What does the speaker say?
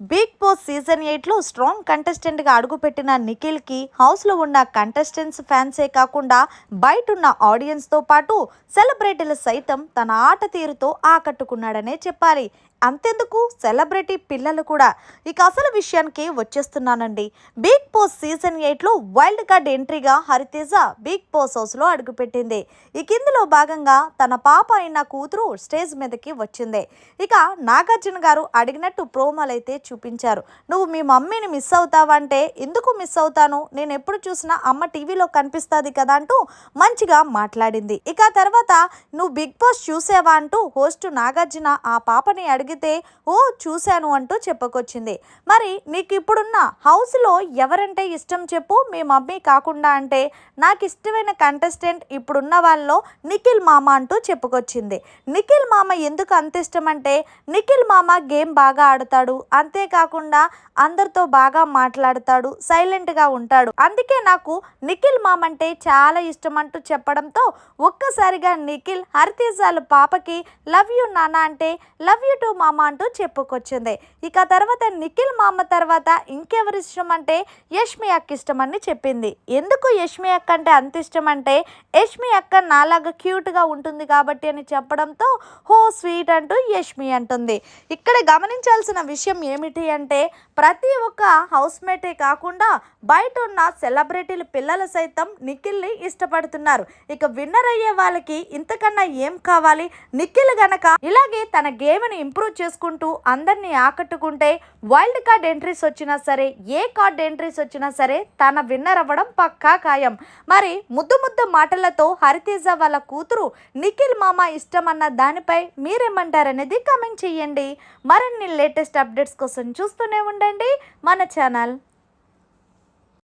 Big boss season ఎయిట్లో strong కంటెస్టెంట్గా అడుగుపెట్టిన నిఖిల్కి హౌస్లో ఉన్న కంటెస్టెంట్స్ ఫ్యాన్సే కాకుండా బయట ఉన్న ఆడియన్స్తో పాటు సెలబ్రిటీలు సైతం తన ఆట తీరుతో ఆకట్టుకున్నాడనే చెప్పాలి. అంతెందుకు? సెలబ్రిటీ పిల్లలు కూడా ఇక అసలు విషయానికి వచ్చేస్తున్నానండి. బిగ్ బాస్ సీజన్ ఎయిట్లో వైల్డ్ కార్డ్ ఎంట్రీగా హరితేజ బిగ్ బాస్ హౌస్లో అడుగుపెట్టింది. ఇక ఇందులో భాగంగా తన పాప అయిన కూతురు స్టేజ్ మీదకి వచ్చింది. ఇక నాగార్జున గారు అడిగినట్టు ప్రోమోలు అయితే చూపించారు. నువ్వు మీ మమ్మీని మిస్ అవుతావంటే ఎందుకు మిస్ అవుతాను? నేను ఎప్పుడు చూసినా అమ్మ టీవీలో కనిపిస్తుంది కదా అంటూ మంచిగా మాట్లాడింది. ఇక తర్వాత నువ్వు బిగ్ బాస్ చూసావా అంటూ హోస్ట్ నాగార్జున ఆ పాపని అడిగి అడిగితే ఓ చూశాను అంటూ చెప్పుకొచ్చింది. మరి నీకు ఇప్పుడున్న హౌస్లో ఎవరంటే ఇష్టం చెప్పు మీ మమ్మీ కాకుండా అంటే నాకు ఇష్టమైన కంటెస్టెంట్ ఇప్పుడున్న వాళ్ళలో నిఖిల్ మామ అంటూ చెప్పుకొచ్చింది. నిఖిల్ మామ ఎందుకు అంత ఇష్టం అంటే నిఖిల్ మామ గేమ్ బాగా ఆడతాడు అంతేకాకుండా అందరితో బాగా మాట్లాడతాడు సైలెంట్గా ఉంటాడు. అందుకే నాకు నిఖిల్ మామ అంటే చాలా ఇష్టం అంటూ చెప్పడంతో ఒక్కసారిగా నిఖిల్ హరితేజాలు పాపకి లవ్ యూ నాన్న అంటే లవ్ యూ టు మామ అంటూ చెప్పుకొచ్చింది. ఇక తర్వాత నిఖిల్ మామ తర్వాత ఇంకెవరి ఇష్టం అంటే యష్మి అక్క ఇష్టం అని చెప్పింది. ఎందుకు యష్మి అక్క అంటే అంత ఇష్టం అంటే యష్మి అక్క నాలాగా క్యూట్గా ఉంటుంది కాబట్టి అని చెప్పడంతో హో స్వీట్ అంటూ యష్మి అంటుంది. ఇక్కడ గమనించాల్సిన విషయం ఏమిటి అంటే ప్రతి ఒక్క హౌస్ మేటే కాకుండా బయట ఉన్న సెలబ్రిటీల పిల్లలు సైతం నిఖిల్ని ఇష్టపడుతున్నారు. ఇక విన్నర్ అయ్యే వాళ్ళకి ఇంతకన్నా ఏం కావాలి? నిఖిల్ గనక ఇలాగే తన గేమ్ని ఇంప్రూవ్ చేసుకుంటూ అందరినీ ఆకట్టుకుంటే వైల్డ్ కార్డ్ ఎంట్రీస్ వచ్చినా సరే ఏ కార్డ్ ఎంట్రీస్ వచ్చినా సరే తన విన్నర్ అవ్వడం పక్కా ఖాయం. మరి ముద్దు ముద్దు మాటలతో హరితేజ వాళ్ళ కూతురు నిఖిల్ మామ ఇష్టం అన్న దానిపై మీరేమంటారనేది కమెంట్ చేయండి. మరిన్ని లేటెస్ట్ అప్డేట్స్ కోసం చూస్తూనే ఉండండి. మన ఛానల్